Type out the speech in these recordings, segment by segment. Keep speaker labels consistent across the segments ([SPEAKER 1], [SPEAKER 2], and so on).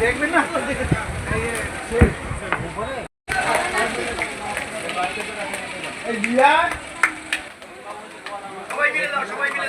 [SPEAKER 1] দেখবেন না সবাই মিলে দাও সবাই মিলে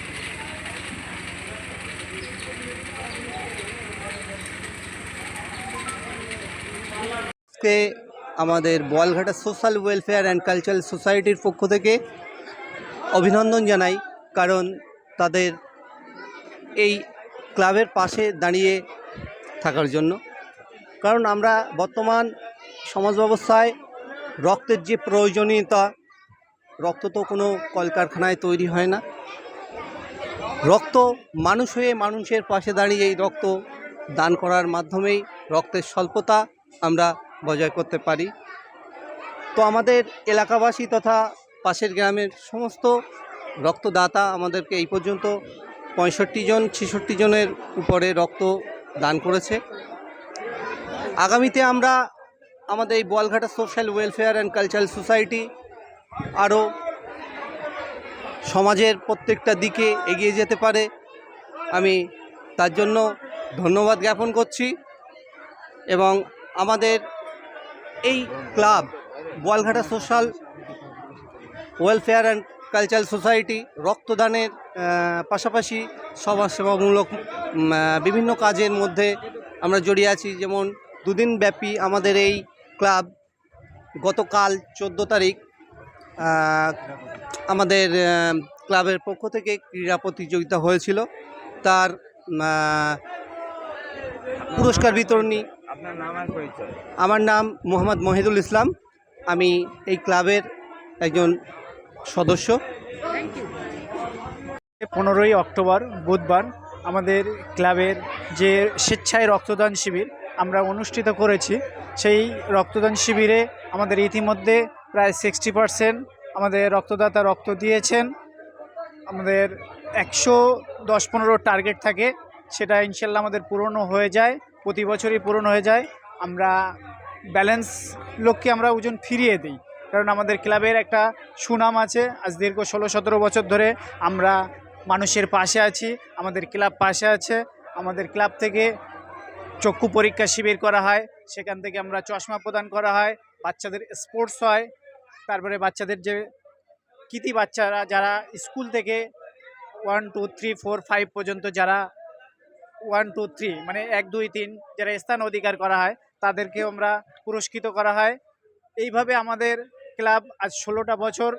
[SPEAKER 2] আজকে আমাদের Boalghata social welfare and cultural সোসাইটির পক্ষ থেকে অভিনন্দন জানাই, কারণ তাদের এই ক্লাবের পাশে দাঁড়িয়ে থাকার জন্য। কারণ আমরা বর্তমান সমাজ ব্যবস্থায় রক্তের যে প্রয়োজনীয়তা, রক্ত তো কোনো কলকারখানায় তৈরি হয় না। রক্ত মানুষ হয়ে মানুষের পাশে দাঁড়িয়ে এই রক্ত দান করার মাধ্যমেই রক্তের স্বল্পতা আমরা বজায় করতে পারি। তো আমাদের এলাকাবাসী তথা পাশের গ্রামের সমস্ত রক্তদাতা আমাদেরকে এই পর্যন্ত পঁয়ষট্টি জন, ছেষট্টি জনের উপরে রক্ত দান করেছে। আগামীতে আমরা আমাদের এই Boalghata social welfare and cultural society আরও সমাজের প্রত্যেকটা দিকে এগিয়ে যেতে পারে। আমি তার জন্য ধন্যবাদ জ্ঞাপন করছি এবং আমাদের এই club Boalghata social welfare and cultural society, রক্তদানের পাশাপাশি সমাজসেবামূলক বিভিন্ন কাজের মধ্যে আমরা জড়িয়ে আছি। যেমন দুদিন ব্যাপী আমাদের এই ক্লাব গতকাল চোদ্দ তারিখ আমাদের ক্লাবের পক্ষ থেকে ক্রীড়া প্রতিযোগিতা হয়েছিল। তার পুরস্কার বিতরণী
[SPEAKER 3] আপনার নাম আর পরিচয়?
[SPEAKER 2] আমার নাম মোহাম্মদ মহিদুল ইসলাম। আমি এই ক্লাবের একজন সদস্য।
[SPEAKER 4] পনেরোই অক্টোবর বুধবার আমাদের ক্লাবের যে স্বেচ্ছায় রক্তদান শিবির আমরা অনুষ্ঠিত করেছি সেই রক্তদান শিবিরে আমাদের ইতিমধ্যে প্রায় সিক্সটি পারসেন্ট আমাদের রক্তদাতা রক্ত দিয়েছেন। আমাদের একশো দশ পনেরো টার্গেট থাকে সেটা ইনশাল্লাহ আমাদের পূরণও হয়ে যায়। প্রতি বছরই পূরণ হয়ে যায়। আমরা ব্যালেন্স লোককে আমরা ওজন ফিরিয়ে দিই। কারণ আমাদের ক্লাবের একটা সুনাম আছে। আজ দীর্ঘ ষোলো, সতেরো বছর ধরে আমরা মানুষের পাশে আছি, আমাদের ক্লাব পাশে আছে। আমাদের ক্লাব থেকে চক্ষু পরীক্ষা শিবির করা হয়, সেখান থেকে আমরা চশমা প্রদান করা হয়, বাচ্চাদের স্পোর্টস হয়। তারপরে বাচ্চাদের যে কৃতি বাচ্চারা, যারা স্কুল থেকে one two three four five পর্যন্ত যারা ওয়ান টু থ্রি মানে এক, দুই, তিন যারা স্থান অধিকার করা হয়, তাদেরকেও আমরা পুরস্কৃত করা হয়। এইভাবে আমাদের ক্লাব আজ ষোলোটা বছর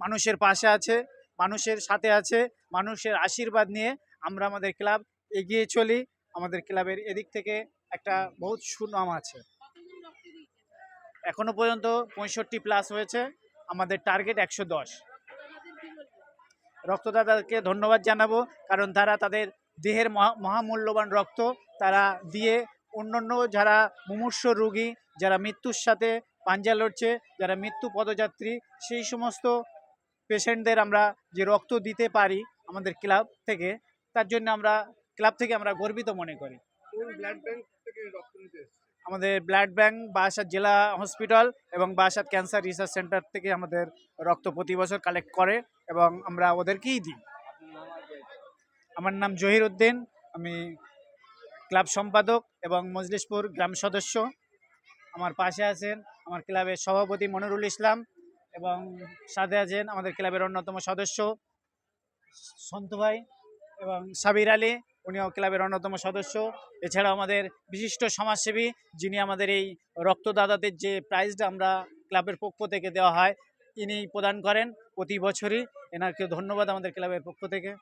[SPEAKER 4] মানুষের পাশে আছে, মানুষের সাথে আছে, মানুষের আশীর্বাদ নিয়ে আমরা আমাদের ক্লাব এগিয়ে চলি। আমাদের ক্লাবের এদিক থেকে একটা বহুত সুনাম আছে। এখনও পর্যন্ত পঁয়ষট্টি প্লাস হয়েছে, আমাদের টার্গেট একশো দশ। রক্তদাতাকে ধন্যবাদ জানাব, কারণ তারা তাদের দেহের মহা- মহামূল্যবান রক্ত তারা দিয়ে অন্যান্য যারা মুমূর্ষ রোগী যারা মৃত্যুর সাথে পাঞ্জা লড়ছে যারা মৃত্যু পদযাত্রী সেই সমস্ত পেশেন্টদের আমরা যে রক্ত দিতে পারি আমাদের ক্লাব থেকে তার জন্য আমরা ক্লাব থেকে আমরা গর্বিত মনে করি? আমাদের ব্লাড ব্যাংক বারাসাত জেলা হসপিটাল এবং বারাসাত ক্যান্সার রিসার্চ সেন্টার থেকে আমাদের রক্ত প্রতি বছর কালেক্ট করে এবং আমরা ওদেরকেই দিই আমার নাম জহির উদ্দিন, আমি ক্লাব সম্পাদক এবং মজলিশপুর গ্রাম সদস্য। আমার পাশে আছেন আমার ক্লাবের সভাপতি মনিরুল ইসলাম এবং সাথে আছেন আমাদের ক্লাবের অন্যতম সদস্য সন্তু ভাই এবং সাবির আলী, উনিও ক্লাবের অন্যতম সদস্য। এছাড়াও আমাদের বিশিষ্ট সমাজসেবী যিনি আমাদের এই রক্তদাতাদের যে প্রাইজটা আমরা ক্লাবের পক্ষ থেকে দেওয়া হয় ইনি প্রদান করেন প্রতি বছরই। এনাকে ধন্যবাদ আমাদের ক্লাবের পক্ষ থেকে।